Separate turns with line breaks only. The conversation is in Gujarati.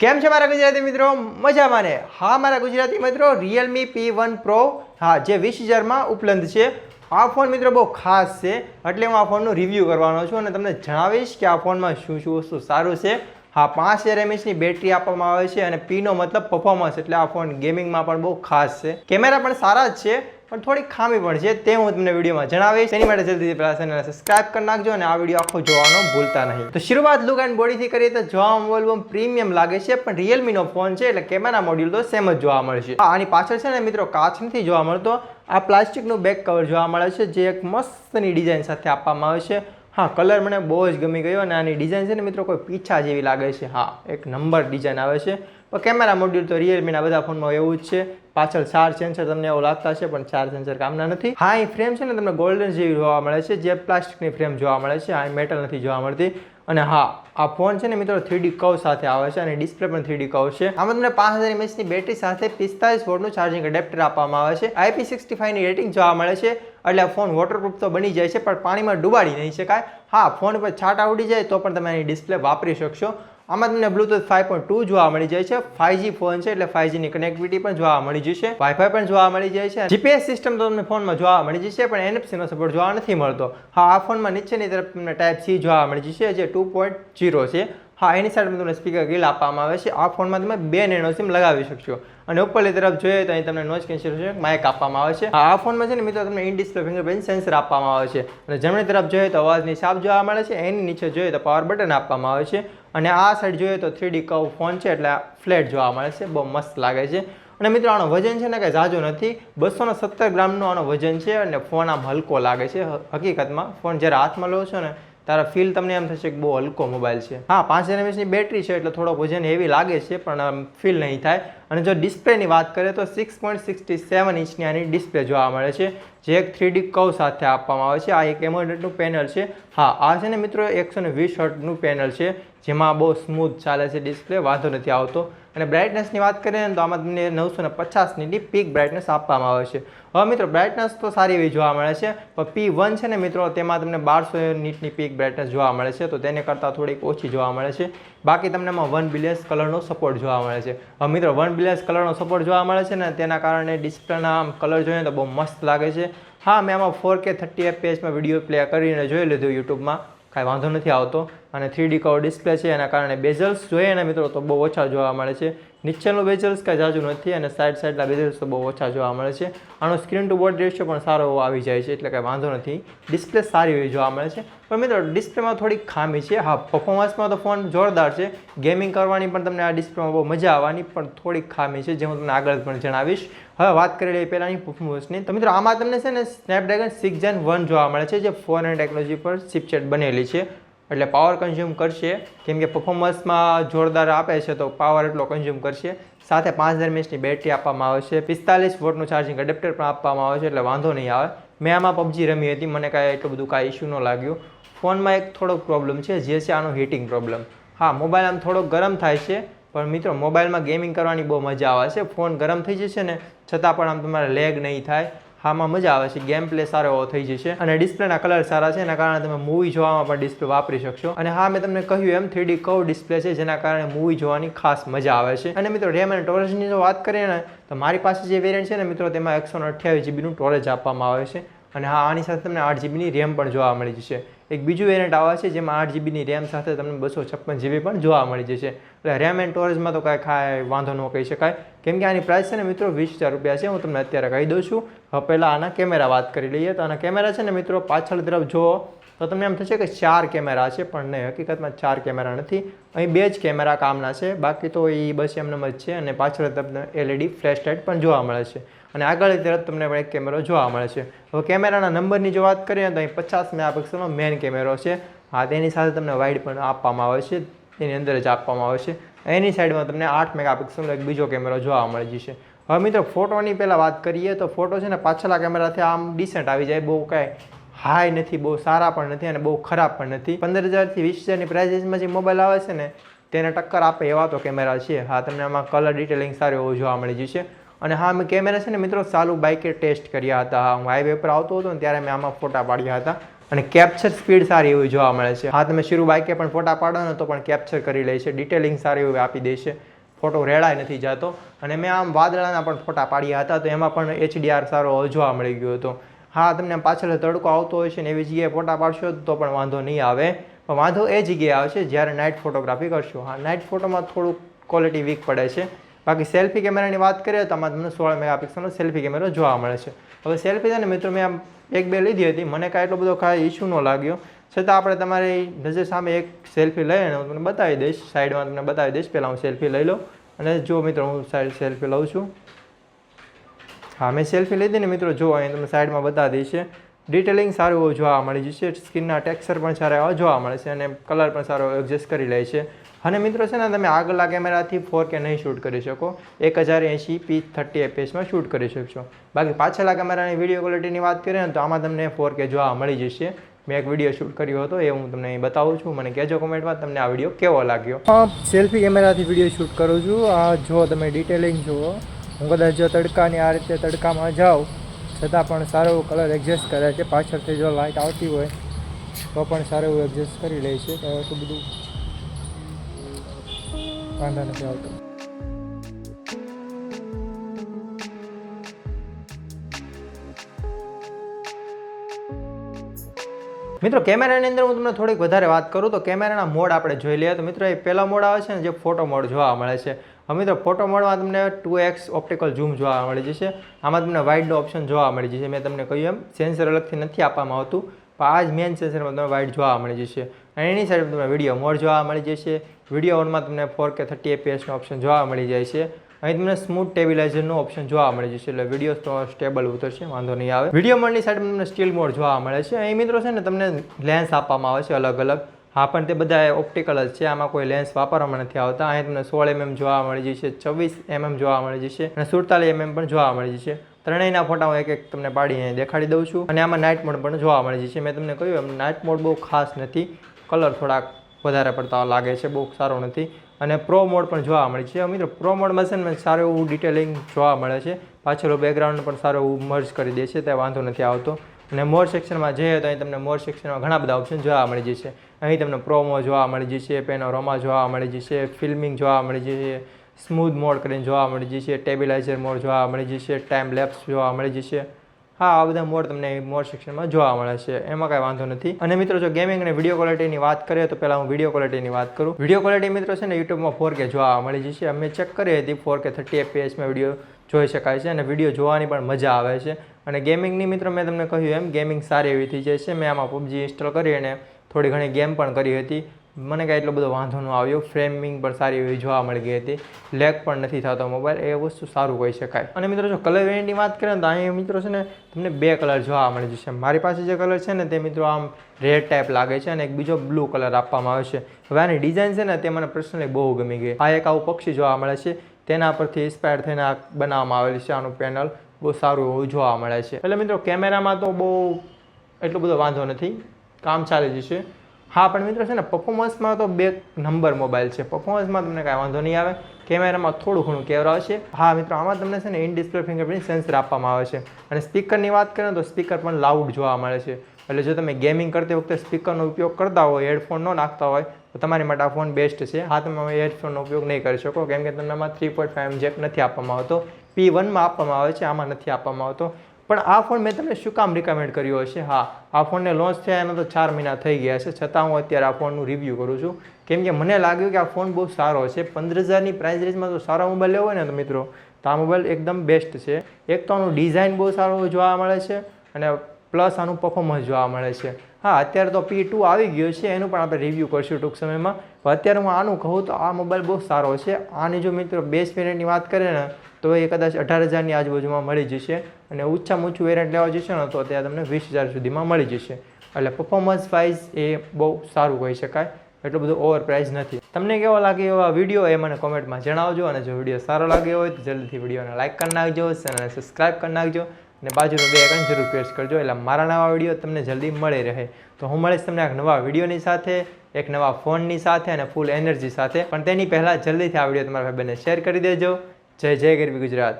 કેમ છે મારા ગુજરાતી મિત્રો? મજામાં ને? હા, મારા ગુજરાતી મિત્રો રિયલમી પી વન પ્રો હા, જે વીસ હજારમાં ઉપલબ્ધ છે. આ ફોન મિત્રો બહુ ખાસ છે. એટલે હું આ ફોનનું રિવ્યૂ કરવાનો છું અને તમને જણાવીશ કે આ ફોનમાં શું શું વસ્તુ સારું છે. હા, પાંચ હજાર એમએચની બેટરી આપવામાં આવે છે અને પીનો મતલબ પરફોર્મન્સ એટલે આ ફોન ગેમિંગમાં પણ બહુ ખાસ છે. કેમેરા પણ સારા જ છે. પણ થોડી ખામી પણ છે, તે હું તમને વિડીયોમાં જણાવીશ. તેની માટે જલ્દી પહેલાં ચેનલને સબસ્ક્રાઇબ કરી નાખજો અને આ વીડિયો આખો જોવાનો ભૂલતા નહીં. તો શરૂઆત લુક એન્ડ બોડીથી કરીએ તો જોવા વોલ્યુમ પ્રીમિયમ લાગે છે, પણ રિયલમીનો ફોન છે એટલે કેમેરા મોડ્યુલ તો સેમ જ જોવા મળશે. આની પાછળ છે ને મિત્રો કાચ નથી જોવા મળતો. આ પ્લાસ્ટિકનું બેક કવર જોવા મળે છે, જે એક મસ્તની ડિઝાઇન સાથે આપવામાં આવે છે. હા કલર મને બહુ જ ગમી ગયો અને આની ડિઝાઇન છે ને મિત્રો કોઈ પીછા જેવી લાગે છે. હા, એક નંબર ડિઝાઇન આવે છે. પણ કેમેરા મોડ્યુલ તો રિયલમીના બધા ફોનમાં એવું જ છે. પાછળ ચાર સેન્સર તમને એવું લાગતા છે પણ ચાર સેન્સર કામના નથી. હા એ ફ્રેમ છે ને તમને ગોલ્ડન જેવી જોવા મળે છે, જે પ્લાસ્ટિકની ફ્રેમ જોવા મળે છે આ મેટલ નથી જોવા મળતી. અને હા, આ ફોન છે ને મિત્રો થ્રીડી કવ સાથે આવે છે અને ડિસ્પ્લે પણ થ્રીડી કવ છે. આમાં તમને પાંચ હજાર એમએચની બેટરી સાથે પિસ્તાલીસ વોટનું ચાર્જિંગ એડેપ્ટર આપવામાં આવે છે. આઈપી સિક્સટી ફાઈવની રેટિંગ જોવા મળે છે. એટલે આ ફોન વોટરપ્રૂફ તો બની જાય છે, પણ પાણીમાં ડુબાડી નહીં શકાય. હા ફોન પર છાંટા ઉડી જાય તો પણ તમે એની ડિસ્પ્લે વાપરી શકશો. આમાં તમને બ્લુટૂથ ફાઈવ પોઈન્ટ ટુ જોવા મળી જાય છે. ફાઈવજી ફોન છે એટલે ફાઈવજીની કનેક્ટિવિટી પણ જોવા મળી જશે. વાઈફાઈ પણ જોવા મળી જાય છે. જીપીએસ સિસ્ટમ તો તમને ફોનમાં જોવા મળી જશે, પણ એનએફસીનો સપોર્ટ જોવા નથી મળતો. હા, આ ફોનમાં નીચેની તરફ તમને ટાઈપ સી જોવા મળી જશે, જે ટુ પોઈન્ટ જીરો છે. હા, એની સાઈડમાં તમને સ્પીકર ગીલ આપવામાં આવે છે. આ ફોનમાં તમે બે નેનો સિમ લગાવી શકશો. અને ઉપરની તરફ જોઈએ તો અહીં તમને નોચ કેન્સલેશન માઇક આપવામાં આવે છે. આ ફોનમાં છે ને મિત્રો તમને ઇન ફિંગરપ્રિન્ટ સેન્સર આપવામાં આવે છે. અને જમણી તરફ જોઈએ તો અવાજની સાપ જોવા મળે છે. એની નીચે જોઈએ તો પાવર બટન આપવામાં આવે છે. અને આ સાઈડ જોઈએ તો થ્રીડી કવ ફોન છે, એટલે ફ્લેટ જોવા મળે છે, બહુ મસ્ત લાગે છે. અને મિત્રો, આનો વજન છે ને કંઈ ઝાઝું નથી. બસો ને સત્તર ગ્રામનો આનો વજન છે અને ફોન આમ હલકો લાગે છે હકીકતમાં. ફોન જ્યારે હાથમાં લો છો ને તારા ફીલ તમને એમ થશે કે બહુ હલકો મોબાઈલ છે. હા, પાંચ હજાર એમએચની બેટરી છે, એટલે થોડોક વજન એવી લાગે છે, પણ ફીલ નહીં થાય. અને જો ડિસ્પ્લેની વાત કરીએ તો સિક્સ પોઈન્ટ સિક્સટી સેવન ઇંચની આની ડિસ્પ્લે જોવા મળે છે, જે એક થ્રીડી કવ સાથે આપવામાં આવે છે. આ એક એમોલેટનું પેનલ છે. હા, આ છે ને મિત્રો એકસો ને વીસ પેનલ છે, જેમાં બહુ સ્મૂથ ચાલે છે ડિસ્પ્લે, વાંધો નથી આવતો. અને બ્રાઇટનેસની વાત કરીએ તો આમાં તમને નવસો ને પચાસની પીક બ્રાઇટનેસ આપવામાં આવે છે. હવે મિત્રો બ્રાઇટનેસ તો સારી એવી જોવા મળે છે, પણ પી વન છે ને મિત્રો, તેમાં તમને બારસો નીટની પીક બ્રાઇટનેસ જોવા મળે છે, તો તેને કરતાં થોડીક ઓછી જોવા મળે છે. બાકી તમને એમાં વન બિલિયન્સ કલરનો સપોર્ટ જોવા મળે છે. હવે મિત્રો વન બિલિયન્સ કલરનો સપોર્ટ જોવા મળે છે ને, તેના કારણે ડિસ્પ્લેના આમ કલર જોઈએ તો બહુ મસ્ત લાગે છે. હા, મેં આમાં four K thirty એફપીએચમાં video play કરીને જોઈ લીધું યુટ્યુબમાં કાંઈ વાંધો નથી આવતો. અને થ્રીડી કવર ડિસ્પ્લે છે, એના કારણે બેઝલ્સ જોઈએ ને મિત્રો તો બહુ ઓછા જોવા મળે છે. નીચેનું બેઝલ્સ કાંઈ જાજુ નથી અને સાઈડ સાઈડના બેઝલ્સ તો બહુ ઓછા જોવા મળે છે. આનો સ્ક્રીન ટુ બોર્ડ રેશિયો પણ સારો એવો આવી જાય છે, એટલે કાંઈ વાંધો નથી. ડિસ્પ્લે સારી એવી જોવા મળે છે. પણ મિત્રો ડિસ્પ્લેમાં થોડીક ખામી છે. હા પરફોર્મન્સમાં તો ફોન જોરદાર છે. ગેમિંગ કરવાની પણ તમને આ ડિસ્પ્લેમાં બહુ મજા આવવાની પણ થોડીક ખામી છે, જે હું તમને આગળ પણ જણાવીશ. હવે વાત કરી લઈએ પહેલાંની પર્ફોમન્સની તો મિત્રો, આમાં તમને છે ને સ્નેપડ્રેગન સિક્સ જેન વન જોવા મળે છે, જે ફોન એન્ડ ટેકનોલોજી પર ચિપચેટ બનેલી છે. એટલે પાવર કન્ઝ્યુમ કરશે. કેમ કે પરફોર્મન્સમાં જોરદાર આપે છે, તો પાવર એટલો કન્ઝ્યુમ કરશે. સાથે પાંચ હજાર એમએચની બેટરી આપવામાં આવે છે. પિસ્તાલીસ વોટનું ચાર્જિંગ એડેપ્ટર પણ આપવામાં આવે છે, એટલે વાંધો નહીં આવે. મેં આમાં પબજી રમી હતી, મને કાંઈ એટલું બધું કાંઈ ઇશ્યુ ન લાગ્યું. ફોનમાં એક થોડોક પ્રોબ્લેમ છે, જે છે આનો હીટિંગ પ્રોબ્લેમ હા મોબાઈલ આમ થોડોક ગરમ થાય છે, પણ મિત્રો મોબાઈલમાં ગેમિંગ કરવાની બહુ મજા આવે છે. ફોન ગરમ થઈ જશે ને, છતાં પણ આમ તમારે લેગ નહીં થાય. હામાં મજા આવે છે ગેમ પ્લે સારો એવો થઈ જશે. અને ડિસ્પ્લેના કલર સારા છે, એના કારણે તમે મૂવી જોવામાં પણ ડિસ્પ્લે વાપરી શકશો. અને હા, મેં તમને કહ્યું એમ થ્રીડી કવ ડિસ્પ્લે છે, જેના કારણે મૂવી જોવાની ખાસ મજા આવે છે. અને મિત્રો રેમ અને સ્ટોરેજની જો વાત કરીએ ને, તો મારી પાસે જે વેરિયન્ટ છે ને, મિત્રો, તેમાં એકસો અઠ્યાવીસ જીબીનું સ્ટોરેજ આપવામાં આવે છે. અને હા, આની સાથે તમને આઠ જીબીની રેમ પણ જોવા મળી જશે. એક બીજું વેરિયન્ટ આવે છે, જેમાં આઠ જીબીની રેમ સાથે તમને બસો છપ્પન જીબી પણ જોવા મળી જશે. એટલે રેમ એન્ડ સ્ટોરેજમાં તો કાંઈ ખાય વાંધો ન કહી શકાય. કેમ કે આની પ્રાઇસ છે ને મિત્રો વીસ હજાર રૂપિયા છે, હું તમને અત્યારે કહી દઉં છું. હવે પહેલાં આના કેમેરા વાત કરી લઈએ તો આના કેમેરા છે ને મિત્રો પાછળ તરફ જુઓ, તો તમને એમ થશે કે ચાર કેમેરા છે, પણ નહીં, હકીકતમાં ચાર કેમેરા નથી. અહીં બે જ કેમેરા કામના છે, બાકી તો એ બસ એમનેમ જ છે અને પાછળ તમને એલઈડી ફ્લેશ લાઇટ પણ જોવા મળે છે. અને આગળ તરફ તમને પણ એક કેમેરો જોવા મળે છે. હવે કેમેરાના નંબરની જો વાત કરીએ તો અહીં પચાસ મેગાપિક્સલનો મેઇન કેમેરો છે. હા, તેની સાથે તમને વાઇડ પણ આપવામાં આવે છે, તેની અંદર જ આપવામાં આવે છે. એની સાઈડમાં તમને આઠ મેગાપિક્સલનો એક બીજો કેમેરો જોવા મળી જશે. હવે મિત્રો, ફોટોની પહેલાં વાત કરીએ તો ફોટો છે ને પાછલા કેમેરાથી આમ ડિસન્ટ આવી જાય. બહુ કાંઈ હાઈ નથી, બહુ સારા પણ નથી અને બહુ ખરાબ પણ નથી. પંદર હજારથી વીસ હજારની પ્રાઇઝમાં જે મોબાઈલ આવે છે ને, તેને ટક્કર આપે એવા તો કેમેરા છે. હા, તમને આમાં કલર ડિટેલિંગ સારું એવું જોવા મળી જશે. અને હા મેં કેમેરા છે ને મિત્રો સારું બાઇકે ટેસ્ટ કર્યા હતા. હું હાઈવે પર આવતો હતો ને, ત્યારે મેં આમાં ફોટા પાડ્યા હતા. અને કેપ્ચર સ્પીડ સારી એવી જોવા મળે છે. હા, તમે શિરુ બાઈકે પણ ફોટા પાડો ને તો પણ કેપ્ચર કરી લે છે. ડિટેલિંગ સારી એવી આપી દે છે. ફોટો રેડાય નથી જતો. અને મેં આમ વાદળાના પણ ફોટા પાડ્યા હતા, તો એમાં પણ એચડીઆર સારો જોવા મળી ગયો હતો. હા, તમને પાછળ તડકો આવતો હોય છે ને એવી જગ્યાએ ફોટા પાડશો તો પણ વાંધો નહીં આવે. પણ વાંધો એ જગ્યાએ આવશે જ્યારે નાઇટ ફોટોગ્રાફી કરશો. હા નાઇટ ફોટોમાં થોડુંક ક્વોલિટી વીક પડે છે. બાકી સેલ્ફી કેમેરાની વાત કરીએ તો આમાં તમને સોળ મેગાપિક્સલનો સેલ્ફી કેમેરો જોવા મળે છે. હવે સેલ્ફી છે ને મિત્રો મેં એક બે લીધી હતી. મને કાંઈ એટલો બધો કાંઈ ઇસ્યુ ન લાગ્યો. છતાં આપણે તમારી નજર સામે એક સેલ્ફી લઈને હું તમને બતાવી દઈશ. સાઈડમાં તમને બતાવી દઈશ. પહેલાં હું સેલ્ફી લઈ લઉં અને જો મિત્રો હું સાઈડ સેલ્ફી લઉં છું. હા, મેં સેલ્ફી લીધી ને મિત્રો, જો અહીં તમને સાઈડમાં બતાવી દઈશ. ડિટેલિંગ સારું એવું જોવા મળી જશે. સ્કિનના ટેક્સચર પણ સારા એવા જોવા મળે છે અને કલર પણ સારો એડજસ્ટ કરી લે છે. અને મિત્રો છે ને, તમે આગલા કેમેરાથી ફોર કે નહીં શૂટ કરી શકો. એક હજાર એંશી પી થર્ટી એપીએસમાં શૂટ કરી શકશો. બાકી પાછળ કેમેરાની વીડિયો ક્વોલિટીની વાત કરીએ ને, તો આમાં તમને ફોર કે જોવા મળી જશે. મેં એક વીડિયો શૂટ કર્યો હતો, એ હું તમને બતાવું છું. મને કહેજો કોમેન્ટમાં તમને આ વીડિયો કેવો લાગ્યો? સેલ્ફી કેમેરાથી વીડિયો શૂટ કરું છું. આ જો તમે ડિટેલિંગ જુઓ. હું કદાચ જો તડકાની આ રીતે તડકામાં જાઉં, છતાં પણ સારો એવો કલર એડજસ્ટ કરે છે. પાછળથી જો લાઇટ આવતી હોય, તો પણ સારું એડજસ્ટ કરી લે છે. તો બધું વાંધો નથી આવતો. મિત્રો, કેમેરાની અંદર હું તમને થોડીક વધારે વાત કરું તો કેમેરાના મોડ આપણે જોઈ લઈએ. તો મિત્રો, એ પહેલા મોડ આવે છે ને, જે ફોટો મોડ જોવા મળે છે. હવે મિત્રો, ફોટો મોડમાં તમને ટુ એક્સ ઓપ્ટિકલ ઝૂમ જોવા મળી જશે. આમાં તમને વાઇડનો ઓપ્શન જોવા મળી જશે. મેં તમને કહ્યું એમ સેન્સર અલગથી નથી આપવામાં આવતું. જ મેન સેશનમાં તમને વાઇટ જોવા મળી જશે. અને એની સાઈડ તમને વીડિયો મોડ જોવા મળી જશે. વીડિયો ઓનમાં તમને ફોર કે થર્ટી એપીએસનો ઓપ્શન જોવા મળી જાય છે. અહીં તમને સ્મૂથ ટેબિલાઇઝરનો ઓપ્શન જોવા મળી જશે. એટલે વીડિયો સ્ટેબલ ઉતરશે, વાંધો નહીં આવે. વીડિયો મોડની સાઈડ તમને સ્ટીલ મોડ જોવા મળે છે. અહીં મિત્રો છે ને તમને લેન્સ આપવામાં આવે છે અલગ અલગ. હા, પણ તે બધા ઓપ્ટિકલ જ છે. આમાં કોઈ લેન્સ વાપરવામાં નથી આવતા. અહીં તમને સોળ એમએમ જોવા મળી જશે, છવ્વીસ એમએમ જોવા મળી જશે અને સુડતાલીસ એમએમ પણ જોવા મળી જશે. ત્રણેયના ફોટા હું એક એક તમને પાડીને દેખાડી દઉં છું. અને આમાં નાઇટ મોડ પણ જોવા મળી છે. મેં તમને કહ્યું, એમ નાઇટ મોડ બહુ ખાસ નથી. કલર થોડાક વધારે પડતા લાગે છે, બહુ સારો નથી. અને પ્રો મોડ પણ જોવા મળે છે. મિત્રો પ્રો મોડમાં છે ને સારું એવું ડિટેલિંગ જોવા મળે છે. પાછળ બેકગ્રાઉન્ડ પણ સારું એવું મર્જ કરી દે છે તે વાંધો નથી આવતો. અને મોર સેક્શનમાં જઈએ તો અહીં તમને મોર સેક્શનમાં ઘણા બધા ઓપ્શન જોવા મળી જશે. અહીં તમને પ્રોમો જોવા મળી જશે પેનોરોમા જોવા મળી જશે ફિલ્મિંગ જોવા મળી જશે સ્મૂથ મોડ કરીને જોવા મળી જશે ટેબિલાઇઝર મોડ જોવા મળી જશે, ટાઈમ લેપ્સ જોવા મળી જશે. હા, આ બધા મોડ તમને મોડ સેક્શનમાં જોવા મળે છે. એમાં કાંઈ વાંધો નથી. અને મિત્રો, જો ગેમિંગ અને વીડિયો ક્વોલિટીની વાત કરીએ તો પહેલાં હું વીડિયો ક્વોલિટીની વાત કરું. વીડિયો ક્વોલિટી મિત્રો છે ને યુટ્યુબમાં ફોર કે જોવા મળી જશે. અમે ચેક કરી હતી ફોર કે થર્ટી એફપીએસમાં વીડિયો જોઈ શકાય છે અને વીડિયો જોવાની પણ મજા આવે છે. અને ગેમિંગની મિત્રો, મેં તમને કહ્યું એમ ગેમિંગ સારી એવી થઈ જાય છે. મેં આમાં પબજી ઇન્સ્ટોલ કરી અને થોડી ઘણી ગેમ પણ કરી હતી. મને કાંઈ એટલો બધો વાંધો ન આવ્યો. ફ્રેમિંગ પણ સારી એવી જોવા મળી ગઈ હતી. લેગ પણ નથી થતો મોબાઈલ એ વસ્તુ સારું કહી શકાય. અને મિત્રો, જો કલર વેરિયન્ટની વાત કરીએ તો અહીંયા મિત્રો છે ને, તમને બે કલર જોવા મળી જશે. મારી પાસે જે કલર છે ને, તે મિત્રો આમ રેડ ટાઈપ લાગે છે અને એક બીજો બ્લુ કલર આપવામાં આવે છે. હવે આની ડિઝાઇન છે ને, તે મને પર્સનલી બહુ ગમી ગઈ. આ એક આવું પક્ષી જોવા મળે છે. તેના પરથી ઇન્સ્પાયર થઈને આ બનાવવામાં આવેલી છે આનું પેનલ બહુ સારું એવું જોવા મળે છે. એટલે મિત્રો કેમેરામાં તો બહુ એટલો બધો વાંધો નથી. કામ ચાલી જશે. હા, પણ મિત્રો છે ને પરફોર્મન્સમાં તો બે નંબર મોબાઈલ છે. પરફોર્મન્સમાં તમને કાંઈ વાંધો નહીં આવે. કેમેરામાં થોડું ઘણું કેવર છે. હા, મિત્રો, આમાં તમને છે ને ઇન ડિસ્પ્લે ફિંગરપ્રિન્ટ સેન્સર આપવામાં આવે છે. અને સ્પીકરની વાત કરીએ તો સ્પીકર પણ લાઉડ જોવા મળે છે. એટલે જો તમે ગેમિંગ કરતી વખતે સ્પીકરનો ઉપયોગ કરતા હોય હેડફોન ન નાખતા હોય, તો તમારી માટે આ ફોન બેસ્ટ છે. હા, તમે હેડફોનનો ઉપયોગ નહીં કરી શકો, કેમ કે તમને આમાં થ્રી પોઈન્ટ ફાઈવ જેક નથી આપવામાં આવતો. પી વનમાં આપવામાં આવે છે, આમાં નથી આપવામાં આવતો. પણ આ ફોન મેં તમને શું કામ રિકમેન્ડ કર્યો હશે? હા, આ ફોનને લોન્ચ થયા એના તો ચાર મહિના થઈ ગયા છે. છતાં હું અત્યારે આ ફોનનું રિવ્યૂ કરું છું. કેમ કે મને લાગ્યું કે આ ફોન બહુ સારો છે. પંદર હજારની પ્રાઇસ રેન્જમાં તો સારો મોબાઈલ લેવો હોય ને તો મિત્રો, તો આ મોબાઈલ એકદમ બેસ્ટ છે. એક તો આનું ડિઝાઇન બહુ સારું જોવા મળે છે અને પ્લસ આનું પરફોર્મન્સ જોવા મળે છે. હા, અત્યારે તો પી ટુ આવી ગયો છે, એનું પણ આપણે રિવ્યૂ કરશું ટૂંક સમયમાં. અત્યારે હું આનું કહું તો આ મોબાઈલ બહુ સારો છે. આની જો મિત્રો બેસ્ટ વેરિયન્ટની વાત કરીએ ને, તો એ કદાચ અઢાર હજારની આજુબાજુમાં મળી જશે અને ઓછામાં ઓછું વેરિયન્ટ લેવા જશે ને, તો ત્યાં તમને વીસ હજાર સુધીમાં મળી જશે. એટલે પરફોર્મન્સ વાઇઝ એ બહુ સારું કહી શકાય. એટલું બધું ઓવર પ્રાઇઝ નથી. તમને કેવો લાગે એવા વીડિયો એ મને કોમેન્ટમાં જણાવજો અને જો વીડિયો સારો લાગ્યો હોય તો જલ્દીથી વિડીયોને લાઇક કરી નાખજો ચેનલને સબસ્ક્રાઈબ કરી નાખજો. અને બાજુનું બે આઇકન જરૂર પ્રેસ કરજો. એટલે મારા નવા વીડિયો તમને જલ્દી મળી રહે. તો હું મળીશ તમને એક નવા વિડીયોની સાથે, એક નવા ફોનની સાથે અને ફૂલ એનર્જી સાથે. પણ તેની પહેલાં જલ્દીથી આ વીડિયો તમારા બને શેર કરી દેજો. જય જય ગરબી ગુજરાત.